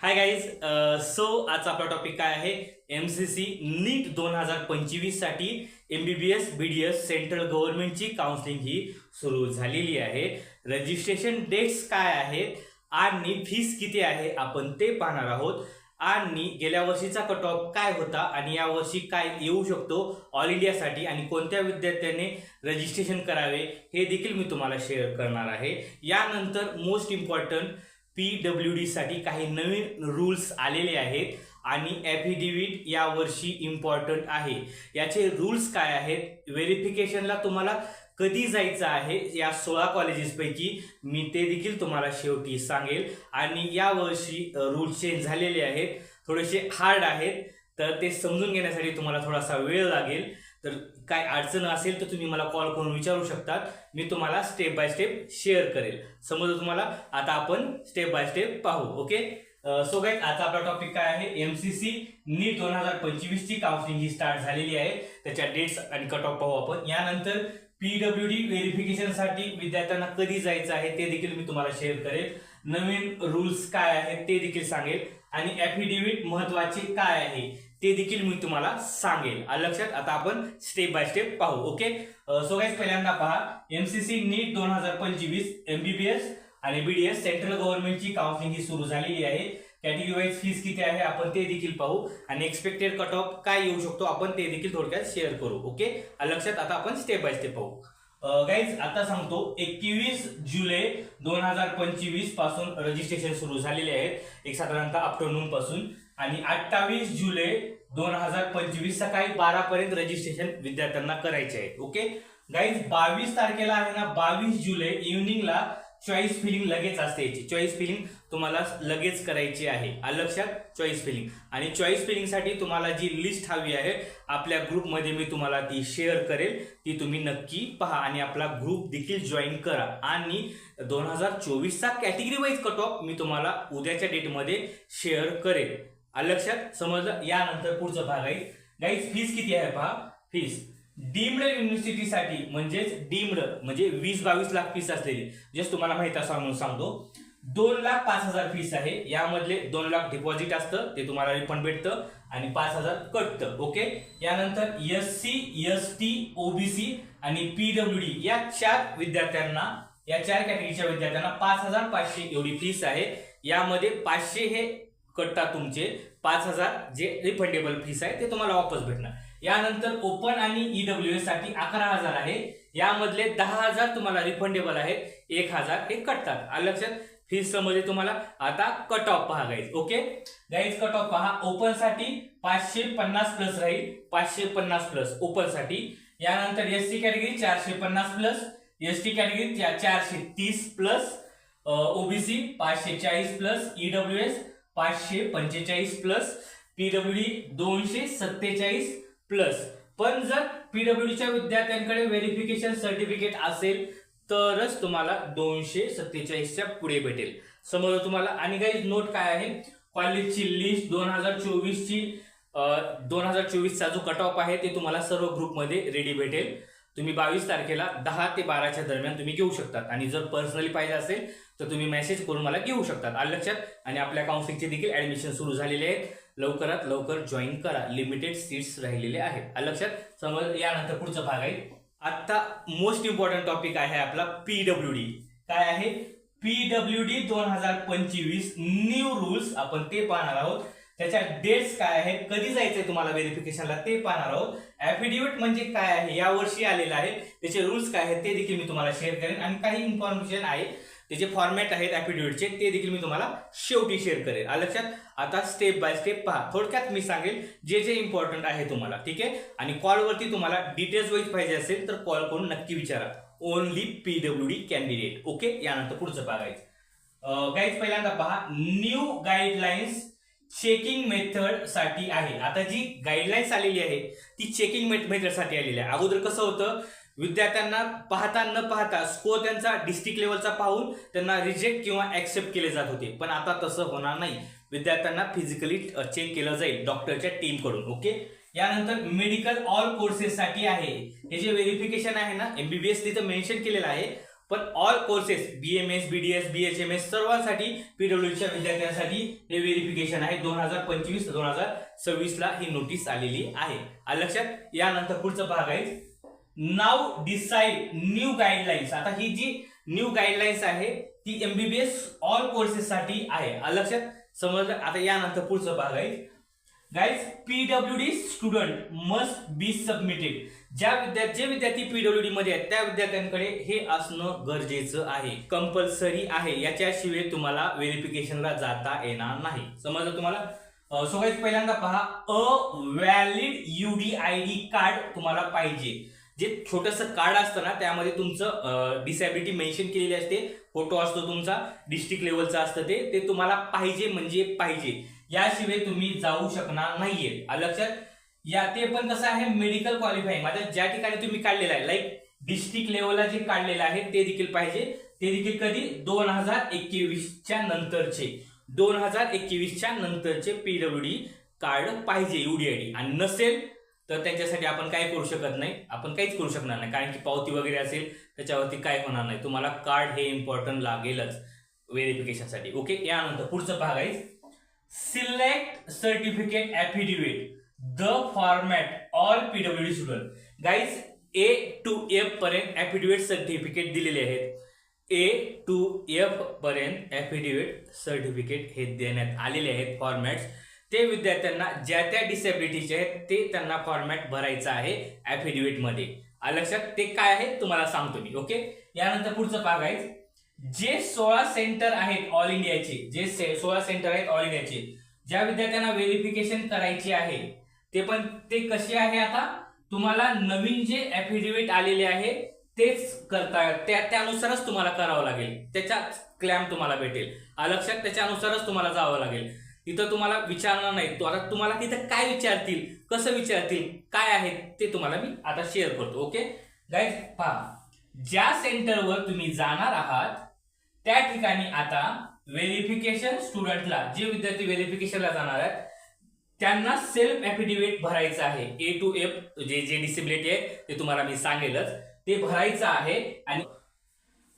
Hi guys so आजचा आपला topic काय आहे? एम सी सी नीट दोन हजार पंचवीससाठी M B B S B D S central गव्हर्नमेंटची counselling ही सुरू झालेली आहे. रजिस्ट्रेशन डेट्स काय आहेत? आणि फीस किती आहे? आपण ते पाहणार आहोत. आणि गेल्या वर्षीचा कट ऑफ काय होता? आणि यावर्षी काय येऊ शकतो ऑल इंडियासाठी आणि कोणत्या विद्यार्थ्याने रजिस्ट्रेशन करावे? हे देखील मी तुम्हाला शेअर करणार आहे. यानंतर मोस्ट इम्पॉर्टंट पी डब्ल्यू डीसाठी काही नवीन रूल्स आलेले आहेत आणि ॲफिडेव्हिट यावर्षी इम्पॉर्टंट आहे. याचे रूल्स काय आहेत? व्हेरिफिकेशनला तुम्हाला कधी जायचं आहे या सोळा कॉलेजेसपैकी मी ते देखील तुम्हाला शेवटी सांगेल. आणि यावर्षी रूल्स चेंज झालेले आहेत. थोडेसे हार्ड आहेत. तर ते समजून घेण्यासाठी तुम्हाला थोडासा वेळ लागेल. तर काय अडचण असेल तर तुम्ही मला कॉल करून विचारू शकतात. मी तुम्हाला स्टेप बाय स्टेप शेअर करेल. समजलं तुम्हाला? आता आपण स्टेप बाय स्टेप पाहू ओके सो गाईज आता आपला टॉपिक काय आहे? एम सी सी नीट दोन हजार पंचवीस ची काउन्सिलिंग ही स्टार्ट झालेली आहे. त्याच्या डेट्स आणि कट ऑफ पाहू आपण. यानंतर पीडब्ल्यू डी व्हेरिफिकेशनसाठी विद्यार्थ्यांना कधी जायचं आहे ते देखील मी तुम्हाला शेअर करेल. नवीन रूल्स काय आहेत ते देखील सांगेल. आणि ॲफिडेव्हिट महत्त्वाचे काय आहे? ते देखील मी तुम्हाला सांगेल. लक्षात आता आपण स्टेप बाय स्टेप पाहू ओके सो गाईज पहिल्यांदा पहा एमसीसी नीट दोन हजार पंचवीस एमबीबीएस आणि बीडीएस सेंट्रल गव्हर्नमेंटची काउन्सिलिंग ही सुरू झालेली आहे. कॅटेगरी वाईज फीस किती आहे आपण ते देखील पाहू. आणि एक्सपेक्टेड कट ऑफ काय येऊ शकतो आपण ते देखील थोडक्यात शेअर करू ओके लक्षात आता आपण स्टेप बाय स्टेप पाहू. गाईज आता सांगतो एकवीस जुलै दोन हजार पंचवीसपासून रजिस्ट्रेशन सुरू झालेले आहेत. एक साधारणतः आफ्टरनून पासून. आणि अठ्ठावीस जुलै दोन हजार पंचवीस सकाळी बारा पर्यंत रजिस्ट्रेशन विद्यार्थ्यांना करायचे आहे. ओके गाईज बावीस तारखेला आहे ना बावीस जुलै इव्हनिंगला चॉईस फिलिंग लगेच असते याची. चॉईस फिलिंग तुम्हाला लगेच करायची आहे. आलं लक्षात? चॉईस फिलिंग आणि चॉईस फिलिंगसाठी तुम्हाला जी लिस्ट हवी आहे आपल्या ग्रुपमध्ये मी तुम्हाला ती शेअर करेल. ती तुम्ही नक्की पहा आणि आपला ग्रुप देखील जॉईन करा. आणि दोन हजार चोवीसचा कॅटेगरी वाईज कट ऑफ मी तुम्हाला उद्याच्या डेटमध्ये शेअर करेल. आलं लक्षात समजलं? यानंतर पुढचं भाग आहे. गाईज फीस किती आहे पहा? फीस डीम्ड युनिव्हर्सिटीसाठी म्हणजेच डीम्ड म्हणजे वीस बावीस लाख फीस असलेली. जस्ट तुम्हाला माहीत असा म्हणून सांगतो. दोन लाख पाच हजार फीस आहे. यामधले दोन लाख डिपॉझिट असतं ते तुम्हाला रिफंड भेटतं आणि पाच हजार कटतं ओके यानंतर S C S T OBC आणि पीडब्ल्यू डी या चार विद्यार्थ्यांना या चार कॅटेगरीच्या विद्यार्थ्यांना पाच हजार पाचशे एवढी फीस आहे. यामध्ये पाचशे हे कटतात तुमचे पाच हजार जे रिफंडेबल फीस आहे ते तुम्हाला वापस भेटणार. यानंतर ओपन आणि ईडब्ल्यू एससाठी अकरा हजार आहे. यामधले दहा हजार तुम्हाला रिफंडेबल आहेत. एक हजार हे कटतात. लक्षात? फीसमध्ये तुम्हाला आता कट ऑफ पहा guys okay guys cut off पहा. ओपनसाठी पाचशे पन्नास प्लस राहील. पाचशे पन्नास प्लस ओपनसाठी. यानंतर एस टी कॅटेगरी चारशे पन्नास प्लस एस टी कॅटेगरी चारशे तीस प्लस ओबीसी पाचशे चाळीस प्लस ईडब्ल्यू एस पाचशे पंचेचाळीस प्लस पीडब्ल्यूडी दोनशे सत्तेचाळीस प्लस. पण जर पीडब्ल्यूडीच्या विद्यार्थ्यांकडे व्हेरिफिकेशन सर्टिफिकेट असेल तरच तुम्हाला दोनशे सत्तेचाळीसच्या पुढे भेटेल. समोर तुम्हाला? आणि काही नोट काय आहे? कॉलेजची लिस्ट दोन हजार चोवीसची दोन हजार चोवीसचा जो कट ऑफ आहे ते तुम्हाला सर्व ग्रुपमध्ये रेडी भेटेल. तुम्ही बावीस तारखेला दहा ते बाराच्या दरम्यान तुम्ही घेऊ शकतात. आणि जर पर्सनली पाहिजे असेल तर तुम्ही मेसेज करून मला घेऊ शकतात. आलं लक्षात? आणि आपल्या काउन्सिलिंगचे देखील ऍडमिशन सुरू झालेले आहेत. लवकरात लवकर जॉईन करा. लिमिटेड सीट्स राहिलेले आहेत. आलं लक्षात? समज यानंतर पुढचा भाग आहे. आता मोस्ट इम्पॉर्टंट टॉपिक आहे आपला पीडब्ल्यू डी काय आहे? पीडब्ल्यू डी दोन हजार पंचवीस न्यू रूल्स आपण ते पाहणार आहोत. त्याच्या डेट्स काय आहेत कधी जायचंय तुम्हाला व्हेरिफिकेशनला ते पाहणार आहोत. ऍफिडेव्हिट म्हणजे काय आहे या वर्षी आलेलं आहे. त्याचे रूल्स काय आहेत ते देखील मी तुम्हाला शेअर करेन. आणि काही इन्फॉर्मेशन आहे त्याचे फॉर्मॅट आहेत ॲफिडेव्हिटचे ते देखील मी तुम्हाला शेवटी शेअर करेन. लक्षात? आता स्टेप बाय स्टेप पहा. थोडक्यात मी सांगेल जे जे इम्पॉर्टंट आहे तुम्हाला ठीक आहे? आणि कॉलवरती तुम्हाला डिटेल्स वाईज पाहिजे असेल तर कॉल करून नक्की विचारा. Only PW D candidate okay यानंतर पुढचं बघायचं. गाईज पहिल्यांदा पहा. न्यू गाईडलाईन्स चेकिंग मेथडसाठी आहे. आता जी गाईडलाईन्स आलेली आहे ती चेकिंग मेथडसाठी आलेली आहे. अगोदर कसं होतं विद्यार्थ्यांना पाहता न पाहता स्कोर त्यांचा डिस्ट्रिक्ट लेवलचा पाहून त्यांना रिजेक्ट किंवा ऍक्सेप्ट केले जात होते. पण आता तसं होणार नाही. विद्यार्थ्यांना फिजिकली चेक केलं जाईल डॉक्टरच्या टीमकडून ओके यानंतर मेडिकल ऑल कोर्सेससाठी आहे. हे जे व्हेरिफिकेशन आहे ना एमबीबीएस तिथं मेन्शन केलेलं आहे. पण all courses B M S B D S B H M S सर्वांसाठी पीडब्ल्यूच्या विद्यार्थ्यांसाठी हे व्हेरिफिकेशन आहे. दोन हजार पंचवीस दोन हजार सव्वीस ला ही नोटीस आलेली आहे. लक्षात यानंतर पुढचा भाग आहे. नाव डिसाईड न्यू गाईडलाईन्स आता ही जी न्यू गाईडलाईन्स आहे ती एमबीबीएस ऑल कोर्सेस साठी आहे. लक्षात समजलं? आता यानंतर पुढचा भाग आहे. Guys PWD student must be submitted ज्या विद्यार्थी जे विद्यार्थी पीडब्ल्यूडी मध्ये आहेत त्या विद्यार्थ्यांकडे हे असणं गरजेचं आहे. कंपल्सरी आहे. याच्याशिवाय तुम्हाला व्हेरिफिकेशनला जाता येणार नाही. समजलं तुम्हाला? सो पहिल्यांदा पहा a valid UDID I D card तुम्हाला पाहिजे. जे छोटस कार्ड असतं ना त्यामध्ये तुमचं डिसॅबिलिटी मेन्शन केलेली असते. फोटो असतो तुमचा डिस्ट्रिक्ट लेवलचा असतं ते. ते तुम्हाला पाहिजे म्हणजे पाहिजे. याशिवाय तुम्ही जाऊ शकणार नाहीये. लक्षात? या ते पण कसं आहे मेडिकल क्वालिफाईंग माझ्या ज्या ठिकाणी तुम्ही काढलेलं आहे लाईक डिस्ट्रिक्ट लेवलला जे काढलेलं आहे ते देखील पाहिजे. ते देखील कधी? दोन हजार एकवीसच्या नंतरचे. दोन हजार एकवीसच्या नंतरचे पीडब्ल्यूडी कार्ड पाहिजे युडीआयडी आणि नसेल तर त्यांच्यासाठी आपण काय करू शकत नाही. आपण काहीच करू शकणार नाही. कारण की पावती वगैरे असेल त्याच्यावरती काय होणार नाही. तुम्हाला कार्ड हे इम्पॉर्टंट लागेलच व्हेरिफिकेशनसाठी ओके यानंतर पुढचा भाग आहे. Select certificate affidavit the format all PWD student guys A to F पर्यंत ॲफिडेविट सर्टिफिकेट दिलेले आहेत. ए टू एफ पर्यंत ॲफिडेविट सर्टिफिकेट हे देण्यात आलेले आहेत फॉर्मॅट्स ते विद्यार्थ्यांना ज्या त्या डिसेबिलिटीचे आहेत ते त्यांना फॉर्मॅट भरायचं आहे ॲफिडेविटमध्ये. लक्षात? ते काय आहे? तुम्हाला सांगतो मी ओके? यानंतर पुढचं भाग आहे जे सोळा सेंटर आहेत ऑल इंडियाचे जे सोळा सेंटर आहेत ऑल इंडियाचे ज्या विद्यार्थ्यांना व्हेरिफिकेशन करायची आहे ते पण ते कसे आहे आता? तुम्हाला नवीन जे ऍफिडेव्हिट आलेले आहे तेच करता त्या त्यानुसारच तुम्हाला करावं लागेल. त्याच्यात क्लॅम तुम्हाला भेटेल. अलक्षात त्याच्यानुसारच तुम्हाला जावं लागेल. तिथं तुम्हाला विचारणार नाही तो आता तुम्हाला तिथं काय विचारतील कसं विचारतील काय आहे ते तुम्हाला मी आता शेअर करतो ओके गाईज पहा. ज्या सेंटरवर तुम्ही जाणार आहात त्या ठिकाणी आता व्हेरिफिकेशन स्टुडंटला जे विद्यार्थी व्हेरिफिकेशनला जाणार आहेत त्यांना सेल्फ ॲफिडेविट भरायचं आहे. ए टू एफ जे जे डिसेबिलिटी आहे ते तुम्हाला मी सांगेलच. ते भरायचं आहे आणि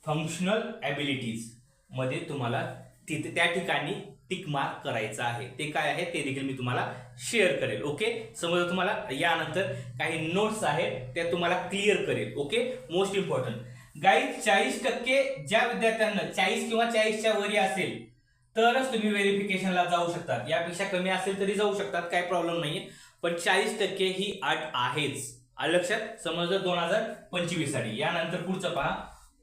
फंक्शनल ॲबिलिटीजमध्ये तुम्हाला तिथे त्या ठिकाणी टिक मार्क करायचं आहे. ते काय आहे? ते देखील मी तुम्हाला शेअर करेल. ओके समजा तुम्हाला यानंतर काही नोट्स आहेत त्या तुम्हाला क्लिअर करेल. ओके मोस्ट इम्पॉर्टंट गाईड चाळीस टक्के ज्या विद्यार्थ्यांना चाळीस किंवा चाळीसच्या वरी असेल तरच तुम्ही व्हेरिफिकेशनला जाऊ शकतात. यापेक्षा कमी असेल तरी जाऊ शकतात काही प्रॉब्लेम नाहीये. पण चाळीस टक्के ही अट आहेच. लक्षात? समजलं? दोन हजार पंचवीससाठी यानंतर पुढचं पहा.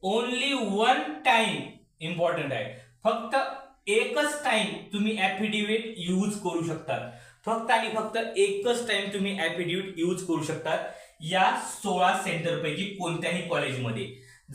ओनली वन टाइम इम्पॉर्टंट आहे. फक्त एकच टाइम तुम्ही ऍफिडेव्हिट यूज करू शकतात. फक्त आणि फक्त एकच टाइम तुम्ही ऍफिडेव्हिट यूज करू शकतात या सोळा सेंटर पैकी कोणत्याही कॉलेजमध्ये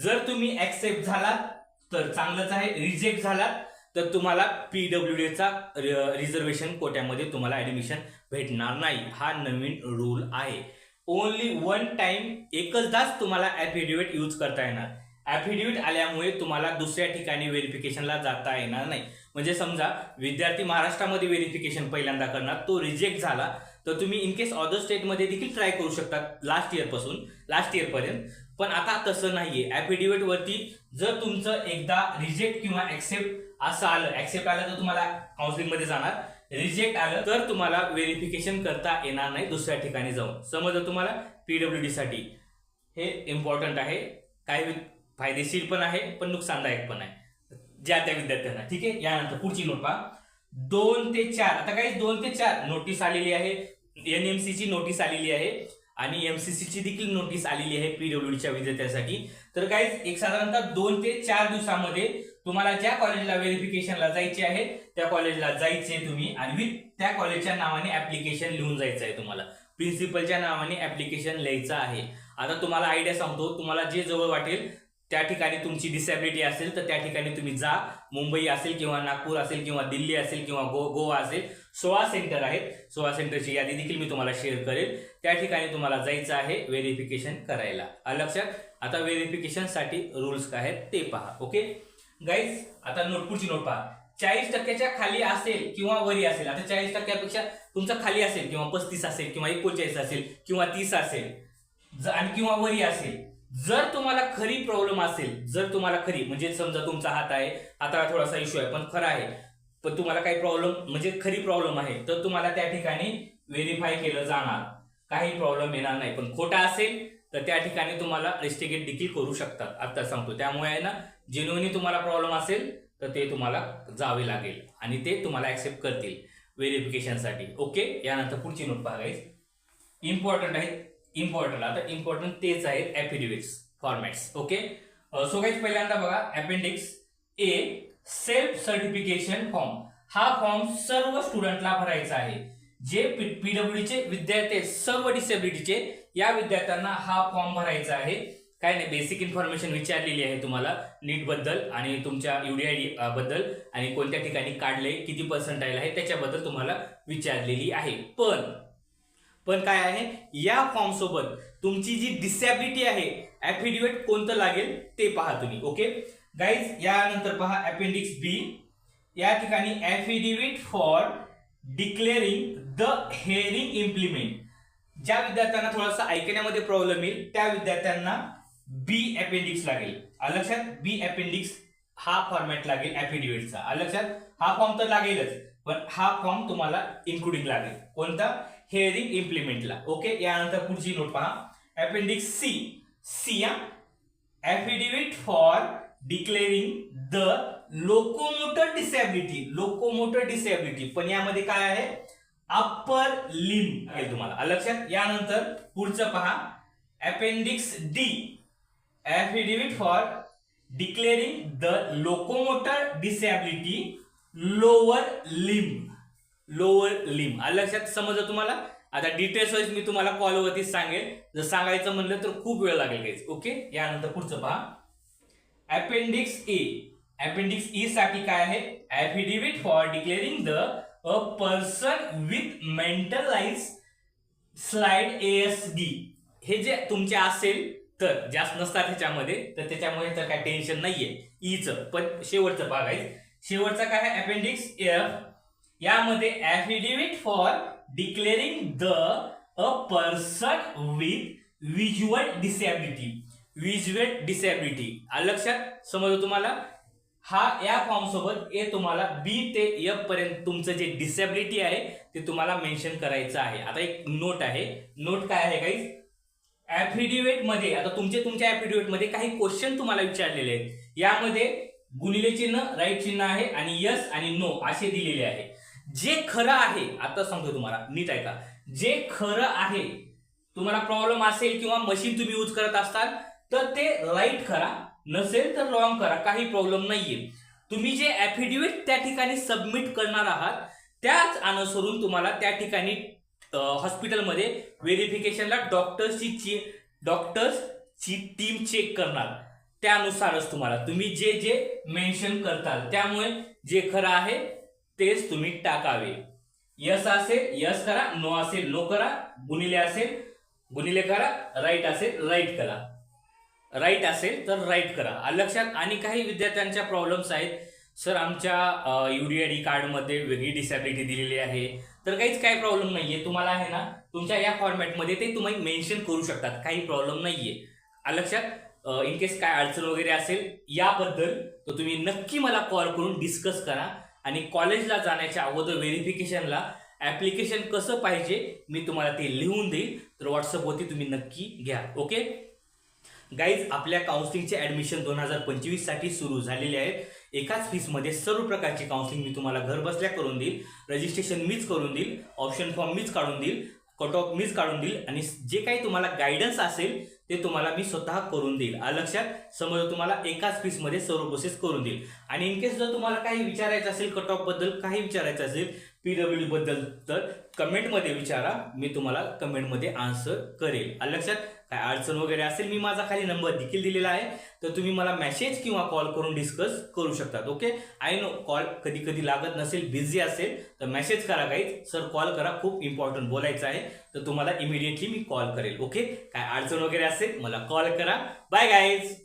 जर तुम्ही ऍक्सेप्ट झालात तर चांगलंच आहे. रिजेक्ट झालात तर तुम्हाला पीडब्ल्यूडीचा रिझर्वेशन कोट्यामध्ये तुम्हाला ऍडमिशन भेटणार नाही. हा नवीन रूल आहे. ओनली वन टाइम एकचदाच तुम्हाला ॲफिडेविट यूज करता येणार. ॲफिडेविट आल्यामुळे तुम्हाला दुसऱ्या ठिकाणी व्हेरिफिकेशनला जाता येणार नाही. म्हणजे समजा विद्यार्थी महाराष्ट्रामध्ये व्हेरिफिकेशन पहिल्यांदा करणार तो रिजेक्ट झाला तर तुम्ही इन केस अदर स्टेटमध्ये देखील ट्राय करू शकतात लास्ट इयरपासून लास्ट इयर पर्यंत. पण आता तसं नाहीये. ऍफिडेव्हिट वरती जर तुमचं एकदा रिजेक्ट किंवा ऍक्सेप्ट असं आलं ऍक्सेप्ट आलं तर तुम्हाला काउन्सिलिंगमध्ये जाणार. रिजेक्ट आलं तर तुम्हाला व्हेरिफिकेशन करता येणार नाही दुसऱ्या ठिकाणी जाऊन. समजलं तुम्हाला? पीडब्ल्यूडी साठी. हे इम्पॉर्टंट आहे. काही फायदेशीर पण आहे पण नुकसानदायक पण आहे. ज्या त्या विद्यार्थ्यांना. ठीक आहे? यानंतर पुढची नोट पहा. दोन ते चार. आता काही दोन ते चार नोटीस आलेली आहे. एनएमसीची नोटीस आलेली आहे. आणि एमसीसी ची देखील नोटीस आलेली आहे पीडब्ल्यूडीच्या विद्यार्थ्यांसाठी तर काही एक साधारणतः दोन ते चार दिवसामध्ये तुम्हाला ज्या कॉलेजला व्हेरिफिकेशनला जायचे आहे त्या कॉलेजला जायचे तुम्ही आणि विथ त्या कॉलेजच्या नावाने ऍप्लिकेशन लिहून जायचं आहे तुम्हाला. प्रिन्सिपलच्या नावाने ऍप्लिकेशन लिहायचं आहे. आता तुम्हाला आयडिया सांगतो तुम्हाला जे जवळ वाटेल त्या ठिकाणी तुमची डिसॅबिलिटी असेल तर त्या ठिकाणी तुम्ही जा. मुंबई असेल किंवा नागपूर असेल किंवा दिल्ली असेल किंवा गो गोवा असेल सोळा सेंटर आहेत. सोळा सेंटरची यादी देखील मी तुम्हाला शेअर करेल. त्या ठिकाणी तुम्हाला जायचं आहे व्हेरिफिकेशन करायला. लक्षात? आता व्हेरिफिकेशनसाठी रूल्स काय आहेत ते पहा ओके गाईज आता नोटपूरची नोट पहा. चाळीस टक्क्याच्या खाली असेल किंवा वरी असेल आता चाळीस टक्क्यापेक्षा तुमचा खाली असेल किंवा पस्तीस असेल किंवा एकोणचाळीस असेल किंवा तीस असेल आणि किंवा वरी असेल जर तुम्हाला खरी प्रॉब्लेम असेल जर तुम्हाला खरी म्हणजे समजा तुमचा हात आहे हाताला थोडासा इश्यू आहे पण खरा आहे पण तुम्हाला काही प्रॉब्लेम म्हणजे खरी प्रॉब्लेम आहे तर तुम्हाला त्या ठिकाणी व्हेरीफाय केलं जाणार. काही प्रॉब्लेम येणार नाही पण खोटा असेल तर त्या ठिकाणी तुम्हाला रेस्टिगेट देखील करू शकतात. आता सांगतो. त्यामुळे आहे ना जेन्युअनली तुम्हाला प्रॉब्लेम असेल तर ते तुम्हाला जावे लागेल आणि ते तुम्हाला ऍक्सेप्ट करतील व्हेरिफिकेशनसाठी ओके यानंतर पुढची नोट बघायच इम्पॉर्टंट आहे इम्पॉर्टंट आता इम्पॉर्टंट तेच आहेत ॲफिडेव्हिट्स फॉर्मॅट्स ओके सो काही पहिल्यांदा बघा appendix A self certification form हा फॉर्म सर्व स्टुडंटला भरायचा आहे. जे पीडब्ल्यूडीचे विद्यार्थी सर्व डिसेबिलिटीचे या विद्यार्थ्यांना हा फॉर्म भरायचा आहे. काय नाही बेसिक इन्फॉर्मेशन विचारलेली आहे तुम्हाला नीटबद्दल आणि तुमच्या युडीआयडी बद्दल आणि कोणत्या ठिकाणी काढले किती पर्सेंटाईल आहे त्याच्याबद्दल तुम्हाला विचारलेली आहे. पण पण काय आहे? या फॉर्मसोबत तुमची जी डिसॅबिलिटी आहे ॲफिडेविट कोणतं लागेल ते पहा तुम्ही ओके गाईज यानंतर पहा अपेंडिक्स बी या ठिकाणी affidavit for declaring the hearing impairment ज्या विद्यार्थ्यांना थोडासा ऐकण्यामध्ये प्रॉब्लेम येईल त्या विद्यार्थ्यांना बी अपेंडिक्स लागेल. आलं लक्षात? बी अपेंडिक्स हा फॉर्मॅट लागेल ॲफिडेविटचा आलं लक्षात? हा फॉर्म तर लागेलच पण हा फॉर्म तुम्हाला इन्क्लुडिंग लागेल. कोणता? हेअरिंग इम्प्लिमेंटला ओके यानंतर पुढची नोट पहा. Appendix C C affidavit for declaring the locomotor disability locomotor disability पण यामध्ये काय आहे? अप्पर लिम आहे तुम्हाला. लक्षात? यानंतर पुढचं पहा. Appendix D affidavit for declaring the locomotor disability lower limb lower limb आलं लक्षात समजलं तुम्हाला? आता डिटेल्स वाईज मी तुम्हाला कॉलवरती सांगेल. जर सांगायचं म्हणलं तर खूप वेळ लागेल काहीच ओके यानंतर पुढचं पहा. अपेंडिक्स ए अपेंडिक्स ई साठी काय आहे? Affidavit for declaring the a person with mentalize slide S D हे जे तुमचे असेल तर जास्त नसतात त्याच्यामध्ये तर त्याच्यामुळे तर काय टेन्शन नाहीये. E ईचं पण शेवटचं बघायचं शेवटचं काय आहे? अपेंडिक्स एफ यामध्ये affidavit for declaring the a person with visual disability visual disability लक्षात? समजलं तुम्हाला? हा या फॉर्म सोबत ए तुम्हाला बी ते एफ पर्यंत तुमचं जे डिसॅबिलिटी आहे ते तुम्हाला मेन्शन करायचं आहे. आता एक नोट आहे. नोट काय आहे काही ऍफिडेव्हिटमध्ये आता तुमचे तुमच्या ऍफिडेव्हिटमध्ये काही क्वेश्चन तुम्हाला विचारलेले आहेत. यामध्ये गुणिले चिन्ह राईट चिन्ह आहे आणि यस आणि नो असे दिलेले आहे. जे खरं आहे आता सांगतो तुम्हाला नीट ऐका. जे खरं आहे तुम्हाला प्रॉब्लेम असेल किंवा मशीन तुम्ही यूज करत असाल तर ते राईट करा. नसेल तर रॉंग करा. काही प्रॉब्लेम नाहीये. तुम्ही जे ऍफिडेविट त्या ठिकाणी सबमिट करणार आहात त्याच अनुसरून तुम्हाला त्या ठिकाणी हॉस्पिटलमध्ये व्हेरिफिकेशनला डॉक्टर्सची डॉक्टर्सची टीम चेक करणार. त्यानुसारच तुम्हाला. तुम्ही जे जे मेन्शन करताल त्यामुळे जे खरं आहे तेच तुम्ही टाकावे. यस असेल यस करा नो असेल नो करा गुणिले असेल गुणिले करा राईट असेल राईट करा. राईट असेल तर राईट करा. लक्षात आणि काही विद्यार्थ्यांच्या प्रॉब्लेम्स आहेत. सर आमच्या युडीआयडी कार्डमध्ये वेगळी डिसॅबिलिटी दिलेली आहे. तर काहीच काही प्रॉब्लेम नाही आहे तुम्हाला आहे ना तुमच्या या फॉर्मॅटमध्ये ते तुम्ही मेन्शन करू शकतात. काही प्रॉब्लेम नाही आहे लक्षात इन केस काय अडचण वगैरे असेल याबद्दल तर तुम्ही नक्की मला कॉल करून डिस्कस करा. आणि कॉलेजला जाण्याच्या अगोदर व्हेरिफिकेशनला ऍप्लिकेशन कसं पाहिजे मी तुम्हाला ते लिहून देईल. तर व्हॉट्सअपवरती तुम्ही नक्की घ्या ओके? गाईज आपल्या काउन्सिलिंगचे ऍडमिशन दोन हजार पंचवीससाठी सुरू झालेले आहेत. एकाच फीसमध्ये सर्व प्रकारची काउन्सिलिंग मी तुम्हाला घर बसल्या करून देईल. रजिस्ट्रेशन मीच करून देईल. ऑप्शन फॉर्म मीच काढून देईल. कट ऑफ मीच काढून देईल. आणि जे काही तुम्हाला गायडन्स असेल ते तुम्हाला मी स्वतः करून देईल. लक्षात? समजा तुम्हाला एकाच फीसमध्ये सर्व प्रोसेस करून देईल. आणि इन केस जर तुम्हाला काही विचारायचं असेल कट ऑफबद्दल काही विचारायचं असेल पीडब्ल्यू बद्दल तर कमेंटमध्ये विचारा. मी तुम्हाला कमेंटमध्ये आन्सर करेल. लक्षात? काय अडचण वगैरे असेल मी माझा खाली नंबर देखील दिलेला आहे. तर तुम्ही मला मेसेज किंवा कॉल करून डिस्कस करू शकतात ओके आय नो कॉल कधी कधी लागत नसेल बिझी असेल तर मेसेज करा काही सर कॉल करा खूप इम्पॉर्टंट बोलायचं आहे. तर तुम्हाला इमिडिएटली मी कॉल करेल ओके काय अडचण वगैरे असेल मला कॉल करा. Bye guys